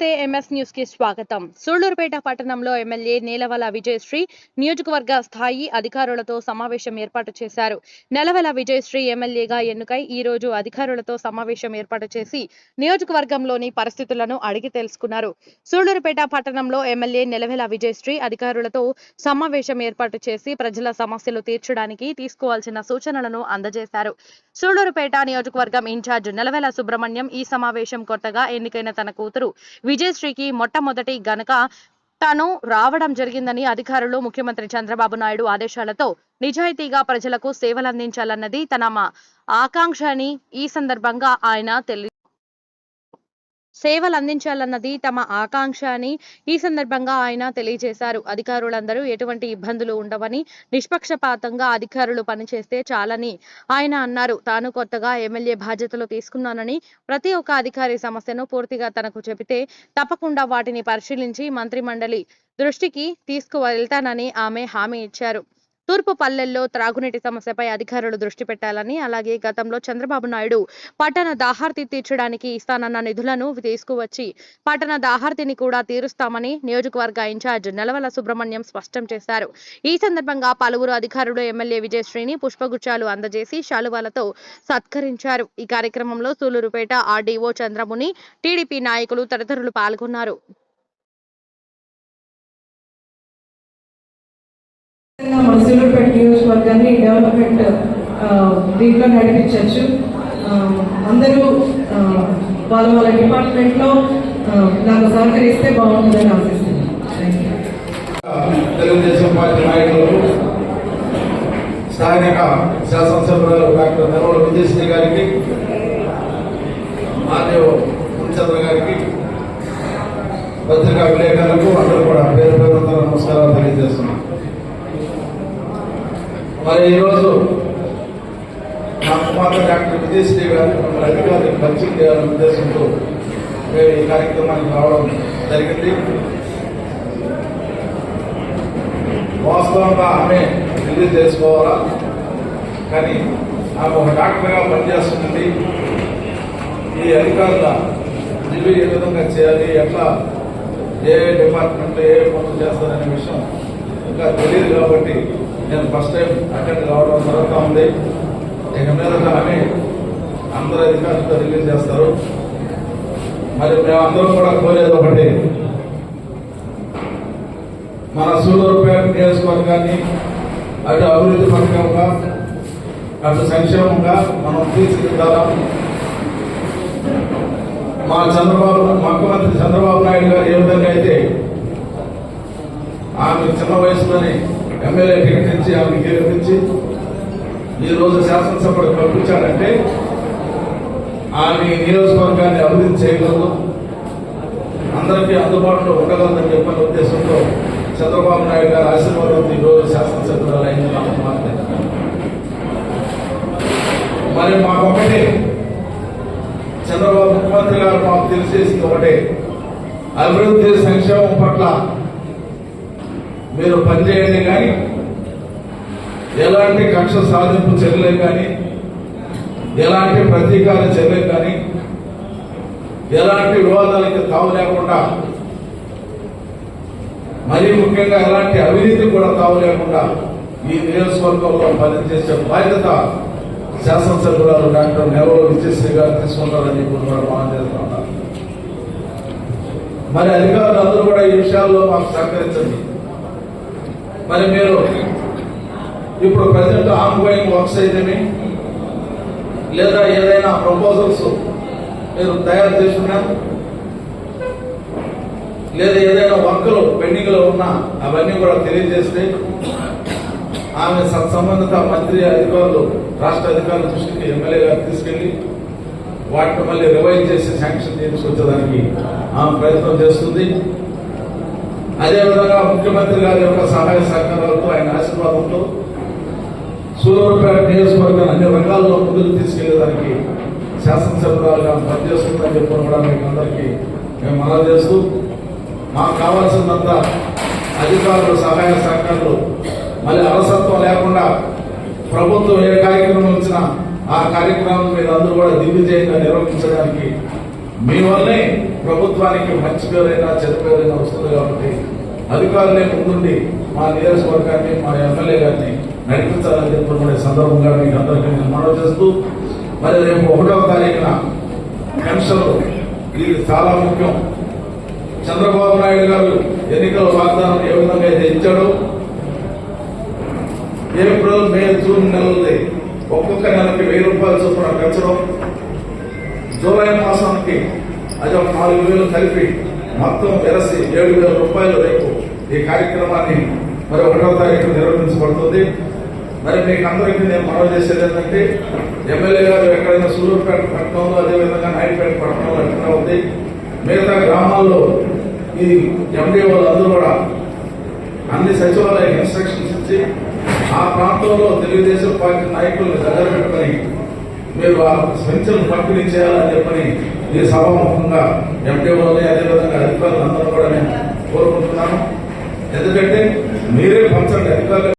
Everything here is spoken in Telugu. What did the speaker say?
నమస్తే ఎంఎస్ న్యూస్కి స్వాగతం. సూళ్ళూరుపేట పట్టణంలో ఎమ్మెల్యే నేలవల విజయశ్రీ నియోజకవర్గ స్థాయి అధికారులతో సమావేశం ఏర్పాటు చేశారు. నెలవల విజయశ్రీ ఎమ్మెల్యేగా ఎన్నికై ఈ రోజు అధికారులతో సమావేశం ఏర్పాటు చేసి నియోజకవర్గంలోని పరిస్థితులను అడిగి తెలుసుకున్నారు. సూళ్ళూరుపేట పట్టణంలో ఎమ్మెల్యే నెలవెల విజయశ్రీ అధికారులతో సమావేశం ఏర్పాటు చేసి ప్రజల సమస్యలు తీర్చడానికి తీసుకోవాల్సిన సూచనలను అందజేశారు. సూళ్ళూరుపేట నియోజకవర్గం ఇన్ఛార్జ్ నెలవెల సుబ్రహ్మణ్యం ఈ సమావేశం కొత్తగా ఎన్నికైన తన కూతురు విజయశ్రీకి మొట్టమొదటి గనక తాను రావడం జరిగిందని అధికారులు ముఖ్యమంత్రి చంద్రబాబు నాయుడు ఆదేశాలతో నిజాయితీగా ప్రజలకు సేవలందించాలన్నది తన ఆకాంక్ష అని ఈ సందర్భంగా ఆయన తెలి సేవలు అందించాలన్నది తమ ఆకాంక్ష అని ఈ సందర్భంగా ఆయన తెలియజేశారు. అధికారులందరూ ఎటువంటి ఇబ్బందులు ఉండవని నిష్పక్షపాతంగా అధికారులు పనిచేస్తే చాలని ఆయన అన్నారు. తాను కొత్తగా ఎమ్మెల్యే బాధ్యతలు తీసుకున్నానని ప్రతి ఒక్క అధికారి సమస్యను పూర్తిగా తనకు చెబితే తప్పకుండా వాటిని పరిశీలించి మంత్రి మండలి దృష్టికి తీసుకువెళ్తానని ఆమె హామీ ఇచ్చారు. తూర్పు పల్లెల్లో త్రాగునీటి సమస్యపై అధికారులు దృష్టి పెట్టాలని అలాగే గతంలో చంద్రబాబు నాయుడు పట్టణ దాహార్తి తీర్చడానికి ఇస్తానన్న నిధులను తీసుకువచ్చి పట్టణ దాహార్తిని కూడా తీరుస్తామని నియోజకవర్గ ఇన్ఛార్జ్ నెలవల సుబ్రహ్మణ్యం స్పష్టం చేశారు. ఈ సందర్భంగా పలువురు అధికారులు ఎమ్మెల్యే విజయశ్రీని పుష్పగుచ్చాలు అందజేసి శాలువాలతో సత్కరించారు. ఈ కార్యక్రమంలో సూలూరుపేట ఆర్డీఓ చంద్రముని టీడీపీ నాయకులు తదితరులు పాల్గొన్నారు. మన నియోజకవర్గాన్ని డెవలప్మెంట్ దీంట్లో నడిపించవచ్చు. అందరూ వాళ్ళ వాళ్ళ డిపార్ట్మెంట్లో నాకు సహకరిస్తే బాగుంటుందని ఆశిస్తున్నాను. తెలుగుదేశం పార్టీ నాయకులు స్థానిక శాసనసభ్యులు డాక్టర్ విజయశ్రీ గారికి మాదేవ్ చంద్ర గారికి పత్రికా విలేకరులకు అందరూ కూడా పేరు మరి ఈరోజు మా కుమార్తె డాక్టర్ విజయశ్రీ గారు మమ్మల్ని అధికారులకు పరిచయం చేయాలనే ఉద్దేశంతో మేము ఈ కార్యక్రమానికి రావడం జరిగింది. వాస్తవంగా ఆమె రిలీజ్ చేసుకోవాలా? కానీ ఆమె ఒక డాక్టర్గా పనిచేస్తుంది ఈ అధికారుల రివ్యూ ఏ విధంగా చేయాలి? ఎట్లా ఏ డిపార్ట్మెంట్ ఏ పనులు చేస్తారనే విషయం ఇంకా తెలియదు కాబట్టి నేను ఫస్ట్ టైం అటెండ్ కావడం జరుగుతూ ఉంది. ఇక మీద కానీ అందరు అధికారులతో రిలీజ్ చేస్తారు. మరి మేమందరం కూడా కోరేది ఒకటి మన సూలూరుపేట నియోజకవర్గాన్ని అటు అభివృద్ధి పథకంగా అటు సంక్షేమంగా మనం తీర్చిదిద్దాం మా చంద్రబాబు ముఖ్యమంత్రి చంద్రబాబు నాయుడు గారు ఏ విధంగా అయితే ఆమె చిన్న వయసులోనే ఎమ్మెల్యే టికెట్ ఇచ్చి ఆమె గెలిపించి ఈ రోజు శాసనసభకు పంపించాడంటే ఆమె నియోజకవర్గాన్ని అభివృద్ధి చేయగలదు. అందరికీ అందుబాటులో ఉండగలదని చెప్పిన ఉద్దేశంతో చంద్రబాబు నాయుడు గారి ఆశీర్వాదంతో ఈ రోజు అయింది నా మరి మాకొకటి చంద్రబాబు ముఖ్యమంత్రి గారు మాకు తెలిసేసింది ఒకటే అభివృద్ధి సంక్షేమం పట్ల మీరు పనిచేయండి కానీ ఎలాంటి కక్ష సాధింపు చర్యలే కానీ ఎలాంటి ప్రతీకార చర్యలు కానీ ఎలాంటి వివాదాలకి తావు లేకుండా మరీ ముఖ్యంగా ఎలాంటి అవినీతి కూడా తావు లేకుండా ఈ నియోజకవర్గంలో పనిచేసే బాధ్యత శాసనసభ్యురాలు డాక్టర్ నెవరు విజయశ్రీ గారు తీసుకుంటారని చెప్పి కూడా మనం చేస్తా ఉన్నారు మరి అధికారులు అందరూ కూడా ఈ విషయాల్లో మాకు సహకరించండి. మరి మీరు ఇప్పుడు ప్రజెంట్ ఆన్ గోయింగ్ వర్క్స్ అయితేనే లేదా ఏదైనా ప్రపోజల్స్ మీరు తయారు చేసుకున్నారు? లేదా ఏదైనా వర్క్లు పెండింగ్లో ఉన్నా అవన్నీ కూడా తెలియజేస్తే ఆమె సత్సంబంధిత మంత్రి అధికారులు రాష్ట్ర అధికారుల దృష్టికి ఎమ్మెల్యే గారు తీసుకెళ్ళి వాటిని మళ్ళీ రివైజ్ చేసి శాంక్షన్ తీసుకొచ్చేదానికి ఆమె ప్రయత్నం చేస్తుంది. అదేవిధంగా ముఖ్యమంత్రి గారి యొక్క సహాయ సహకారాలతో ఆయన ఆశీర్వాదంతో సూలూరుపేట నియోజకవర్గం అన్ని రంగాల్లో ముందుకు తీసుకెళ్ళేదానికి శాసనసభ్యురాలుగా పనిచేస్తుందని చెప్పి కూడా మీకు అందరికీ మేము మనం చేస్తూ మాకు కావాల్సినంత అధికారులు సహాయ సహకారులు మళ్ళీ అలసత్వం లేకుండా ప్రభుత్వం ఏ కార్యక్రమం ఇచ్చినా ఆ కార్యక్రమం మీరు అందరూ కూడా దిగ్విజయంగా నిర్వహించడానికి మీ వల్లే ప్రభుత్వానికి మంచి పేరైనా చెడు పేరైనా వస్తుంది కాబట్టి అధికారులే ముందుండి మా నియోజకవర్గాన్ని మా ఎమ్మెల్యే గారిని నడిపించాలని చెప్పుకునే సందర్భంగా మీకు అందరికీ నేను మనవి చేస్తూ మరి రేపు ఒకటవ తారీఖున పెన్షన్లు ఇది చాలా ముఖ్యం. చంద్రబాబు నాయుడు గారు ఎన్నికల వాగ్దానం ఏ విధంగా అయితే ఇచ్చాడో ఏప్రిల్ మే జూన్ నెలది ఒక్కొక్క నెలకి వెయ్యి రూపాయలు చొప్పున పెంచడం జూలై మాసానికి అది ఒక నాలుగు వేలు కలిపి మొత్తం వెరసి ఏడు వేల రూపాయలు రేపు ఈ కార్యక్రమాన్ని మరి ఒకటో తారీఖు నిర్వహించబడుతుంది. మరి మీకు అందరికీ నేను మనవి చేసేది ఏంటంటే ఎమ్మెల్యే గారు ఎక్కడైనా సూలూరుపేట పట్టణంలో అదేవిధంగా నాయుడుపేట పట్టణంలో ఎక్కడ ఉంది మిగతా గ్రామాల్లో ఈ ఎండి వాళ్ళందరూ కూడా అన్ని సచివాలయ ఇన్స్ట్రక్షన్స్ ఇచ్చి ఆ ప్రాంతంలో తెలుగుదేశం పార్టీ నాయకులను దగ్గర పెట్టుకొని మీరు ఆ పెన్షన్ పంపిణీ చేయాలని చెప్పని ఈ సభాముఖంగా ఎంటీఓని అదేవిధంగా అధికారులు అందరూ కూడా నేను కోరుకుంటున్నాను. ఎందుకంటే మీరే పంచండి అధికారులు.